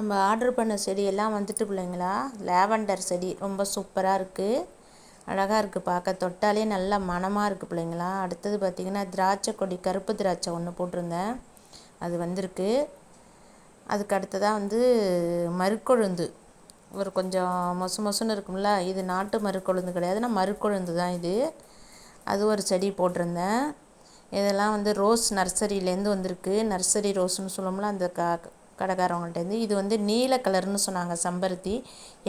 நம்ம ஆர்டர் பண்ண செடியெல்லாம் வந்துட்டு பிள்ளைங்களா? லேவண்டர் செடி ரொம்ப சூப்பராக இருக்குது அழகாக இருக்குது பார்க்க. தொட்டாலே நல்ல மணமாக இருக்குது பிள்ளைங்களா. அடுத்தது பார்த்திங்கன்னா திராட்சை கொடி கருப்பு திராட்சை ஒன்று போட்டிருந்தேன். அது வந்திருக்கு. அதுக்கு அடுத்ததாக வந்து மறுக்கொழுந்து. ஒரு கொஞ்சம் மொசு மொசுன்னு இருக்கும்ல இது நாட்டு மறுக்கொழுந்து கிடையாது நான் மறுக்கொழுந்து தான் இது. அது ஒரு செடி போட்டிருந்தேன். இதெல்லாம் வந்து ரோஸ் நர்சரியிலேருந்து வந்திருக்கு. நர்சரி ரோஸ்னு சொல்லுவோம்ல அந்த கா கடைக்காரவங்கள்ட்டேருந்து இது வந்து நீல கலர்னு சொன்னாங்க செம்பருத்தி.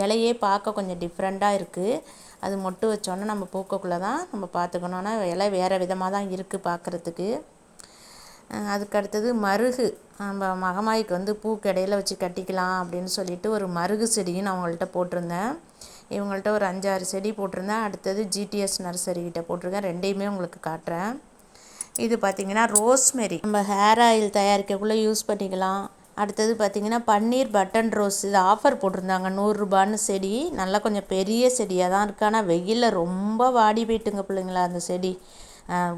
இலையே பார்க்க கொஞ்சம் டிஃப்ரெண்ட்டாக இருக்குது அது மொட்டு வச்சோன்னே நம்ம பூக்கக்குள்ளே தான் நம்ம பார்த்துக்கணும். ஆனால் இலை வேறு விதமாக தான் இருக்குது பார்க்குறதுக்கு. அதுக்கு அடுத்தது மருகு. நம்ம மகமாய்க்கு வந்து பூ கடையில் வச்சு கட்டிக்கலாம் அப்படின்னு சொல்லிட்டு ஒரு மருகு செடியும் நான் அவங்கள்ட்ட போட்டிருந்தேன். இவங்கள்ட்ட ஒரு அஞ்சாறு செடி போட்டிருந்தேன். அடுத்தது ஜிடிஎஸ் நர்சரிக்கிட்ட போட்டிருக்கேன். ரெண்டையுமே உங்களுக்கு காட்டுறேன். இது பார்த்திங்கன்னா ரோஸ்மெரி நம்ம ஹேர் ஆயில் தயாரிக்கக்குள்ளே யூஸ் பண்ணிக்கலாம். அடுத்தது பார்த்திங்கன்னா பன்னீர் பட்டன் ரோஸ். இது ஆஃபர் போட்டிருந்தாங்க. நூறுரூபான்னு செடி. நல்லா கொஞ்சம் பெரிய செடியாக தான் இருக்குது ஆனால் வெயிலில் ரொம்ப வாடி போயிட்டுங்க பிள்ளைங்களா அந்த செடி.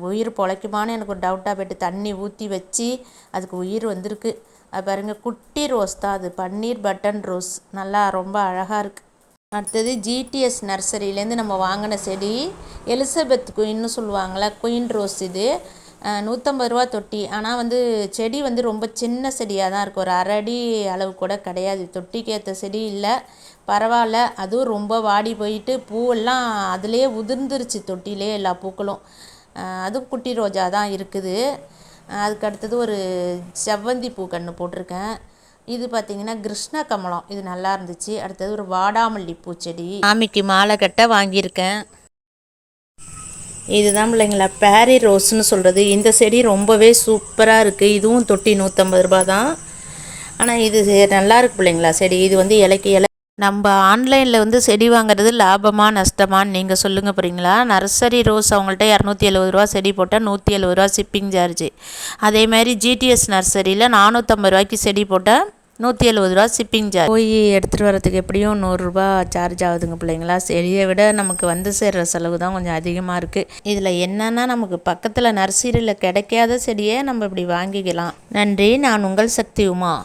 உயிர் பொழைக்குமான்னு எனக்கு ஒரு டவுட்டாக போயிட்டு தண்ணி ஊற்றி வச்சு அதுக்கு உயிர் வந்திருக்கு. அது பாருங்கள் குட்டி ரோஸ் தான் அது. பன்னீர் பட்டன் ரோஸ். நல்லா ரொம்ப அழகாக இருக்குது அடுத்தது ஜிடிஎஸ் நர்சரியிலேருந்து நம்ம வாங்கின செடி. எலிசபெத் குயின்னு சொல்லுவாங்களே குயின் ரோஸ் இது. நூற்றம்பது ரூபா தொட்டி. ஆனால் வந்து செடி வந்து ரொம்ப சின்ன செடியாக தான் இருக்குது ஒரு அரை அடி அளவு கூட கிடையாது. தொட்டிக்கு ஏற்ற செடி இல்லை. பரவாயில்ல. அதுவும் ரொம்ப வாடி போயிட்டு பூவெல்லாம் அதிலே உதிர்ந்துருச்சு தொட்டிலே எல்லா பூக்களும். அதுவும் குட்டி ரோஜா தான் இருக்குது. அதுக்கு அடுத்தது ஒரு செவ்வந்தி பூ கன்று போட்டிருக்கேன். இது பார்த்திங்கன்னா கிருஷ்ண கமலம். இது நல்லா இருந்துச்சு. அடுத்தது ஒரு வாடாமல்லி பூச்செடி சாமிக்கு மாலை கட்ட வாங்கியிருக்கேன். இதுதான் பிள்ளைங்களா பேரி ரோஸ்னு சொல்கிறது இந்த செடி ரொம்பவே சூப்பராக இருக்குது இதுவும் தொட்டி நூற்றம்பது ரூபா தான் ஆனால் இது நல்லா இருக்குது பிள்ளைங்களா செடி. இது வந்து இலைக்கு இலை. நம்ம ஆன்லைனில் வந்து செடி வாங்குறது லாபமா நஷ்டமான்னு நீங்கள் சொல்லுங்கள் போகிறீங்களா நர்சரி ரோஸ் அவங்கள்ட்ட இரநூத்தி எழுபது ரூபா செடி போட்டால் நூற்றி எழுபது ரூபா ஷிப்பிங் சார்ஜ் அதேமாதிரி ஜிடிஎஸ் நர்சரியில் நானூற்றம்பது ரூபாய்க்கு செடி போட்டால் நூற்றி எழுபது ரூபா ஷிப்பிங் சார்ஜ் போய் எடுத்துகிட்டு வரதுக்கு எப்படியும் நூறுரூபா சார்ஜ் ஆகுதுங்க பிள்ளைங்களா. செடியை விட நமக்கு வந்து சேர்கிற செலவு தான் கொஞ்சம் அதிகமாக இருக்குது இதில் என்னென்னா நமக்கு பக்கத்தில் நர்சரியில் கிடைக்காத செடியே நம்ம இப்படி வாங்கிக்கலாம். நன்றி நான் உங்கள் சக்தி உமா.